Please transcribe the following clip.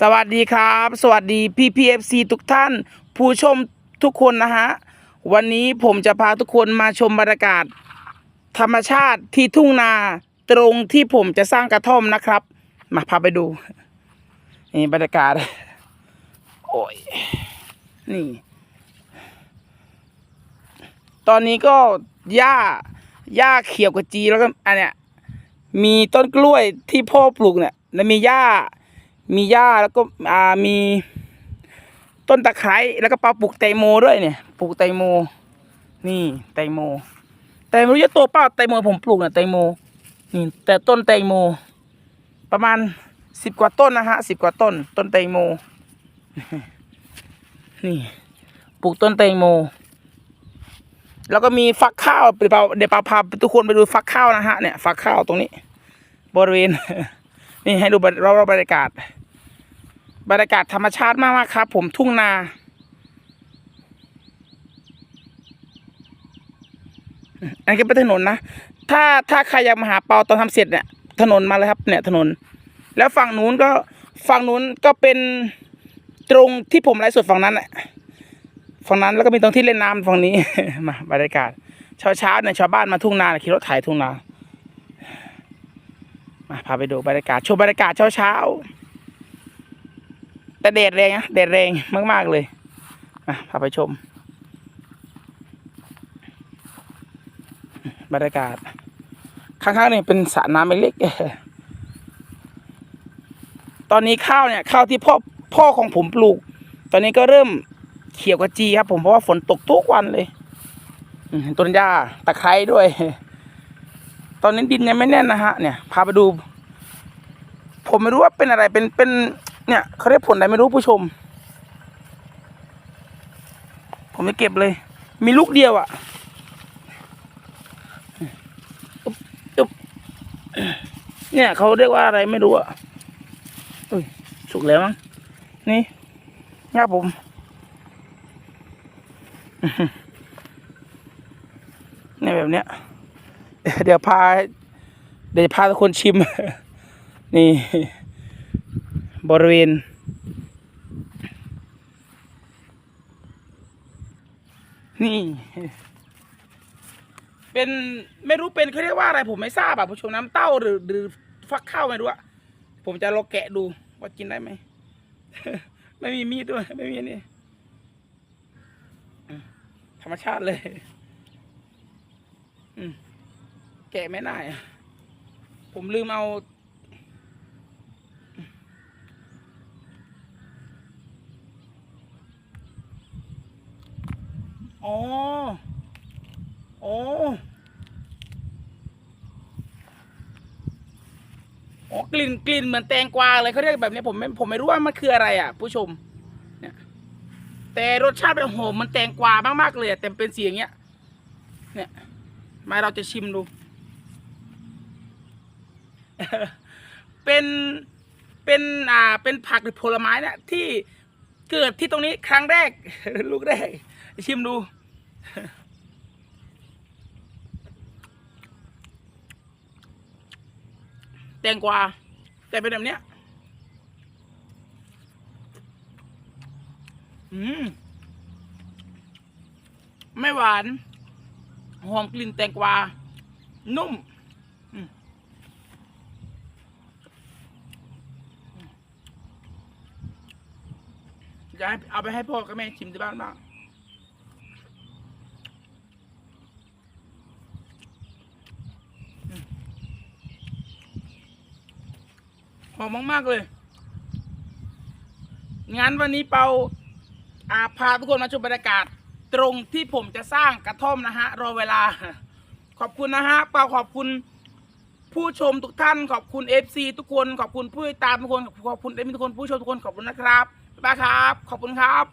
สวัสดีครับ สวัสดีพี่พีเอฟซีทุกท่าน ผู้ชมทุกคนนะฮะ วันนี้ผมจะพาทุกคนมาชมบรรยากาศ ธรรมชาติที่ทุ่งนาตรงที่ผมจะสร้างกระท่อมนะครับ มาพาไปดู นี่บรรยากาศ โอ้ย นี่ ตอนนี้ก็หญ้าหญ้าเขียวกว่าจีแล้วก็อันเนี้ยมีต้นกล้วยที่พ่อปลูกเนี่ยแล้วมีหญ้า มีหญ้าแล้วก็อ่ามีต้นตะไคร้แล้วก็ปลาปลูกแตโมด้วยเนี่ยปลูกแตโม นี่แตโม แต่ไม่รู้จะโตเปล่าแตโมผมปลูกเนี่ยแตโม นี่ แต่ต้นแตโม ประมาณสิบกว่าต้นนะฮะสิบกว่าต้น ต้นแตโม นี่ปลูกต้นแตโม แล้วก็มีฟักข้าวเดี๋ยวปาเดี๋ยวปาพาทุกคนไปดูฟักข้าวนะฮะเนี่ยฟักข้าวตรงนี้ บริเวณ นี่ให้ดูรอบๆบรรยากาศ บรรยากาศธรรมชาติมากๆครับ ผมทุ่งนา อันนี้เป็นถนนนะ ถ้าถ้าใครอยากมาหาเปาตอนทำเสร็จเนี่ย ถนนมาเลยครับ เนี่ยถนน แล้วฝั่งนู้นก็ฝั่งนู้นก็เป็นตรงที่ผมไลฟ์สดฝั่งนั้นแหละฝั่งนั้นแล้วก็มีตรงที่เล่นน้ำฝั่งนี้ มาบรรยากาศเช้าเช้าเนี่ยชาวบ้านมาทุ่งนาขี่รถไถทุ่งนามาพาไปดูบรรยากาศชมบรรยากาศเช้าเช้า แต่แดดแรงนะแดดแรงมากๆเลยมาพาไปชมบรรยากาศ ข้างๆนี่เป็นสระน้ำเล็กๆตอนนี้ข้าวเนี่ย ข้าวที่พ่อพ่อของผมปลูก ตอนนี้ก็เริ่มเขียวกว่าจีครับผมเพราะว่าฝนตกทุกวันเลยต้นหญ้าตะไคร้ด้วย ตอนนี้ดินยังไม่แน่นนะฮะ เนี่ย พาไปดู ผมไม่รู้ว่าเป็นอะไรเป็นเป็น เนี่ยเขาเรียกผลอะไรไม่รู้ผู้ชม ผมจะเก็บเลย มีลูกเดียวอะ่ะอึ๊บเนี่ยเขาเรียกว่าอะไรไม่รู้อะ่ะอุ้ยสุกแล้วมั้งนี่ครับผมเนี่ยแบบเนี้ย เดี๋ยวพา เดี๋ยวพาทุกคนชิม นี่ บริเวณ นี่ เป็นไม่รู้เป็นเขาเรียกว่าอะไรผมไม่ทราบอะผู้ชมน้ำเต้าหรือหรือฟักข้าวไม่รู้อะผมจะลองแกะดูว่ากินได้ไหม ไม่มีมีดด้วย ไม่มีนี่ธรรมชาติเลยอืแกะไม่ได้ผมลืมเอา อ๋อ อ๋อ อ๋อกลิ่นกลิ่นเหมือนแตงกวาเลยเขาเรียกแบบนี้ผมไม่ผมไม่รู้ว่ามันคืออะไรอะ ผู้ชม เนี่ย แต่รสชาติเป็นหอมมันแตงกวามากๆเลยแต่เป็นสีอย่างเงี้ย เนี่ย มาเราจะชิมดู เป็น เป็นอ่า เป็นผักหรือผลไม้เนี่ยที่เกิดที่ตรงนี้ครั้งแรก ลูกแรก ชิมดู แตงกวาแต่เป็นแบบเนี้ย อืม ไม่หวาน หอมกลิ่นแตงกวา นุ่มอืมอยากให้เอาไปให้พ่อกับแม่ชิมที่บ้านบ้าง หอมมาก ๆ เลย งั้นวันนี้เปาอาพาทุกคนมาชมบรรยากาศ ตรงที่ผมจะสร้างกระท่อมนะฮะ รอเวลา ขอบคุณนะฮะ เปาขอบคุณผู้ชมทุกท่าน ขอบคุณ FC ทุกคน ขอบคุณผู้ติดตามทุกคน ขอบคุณเอ็มทุกคน ผู้ชมทุกคน ขอบคุณนะครับบ๊ายบายครับ ขอบคุณครับ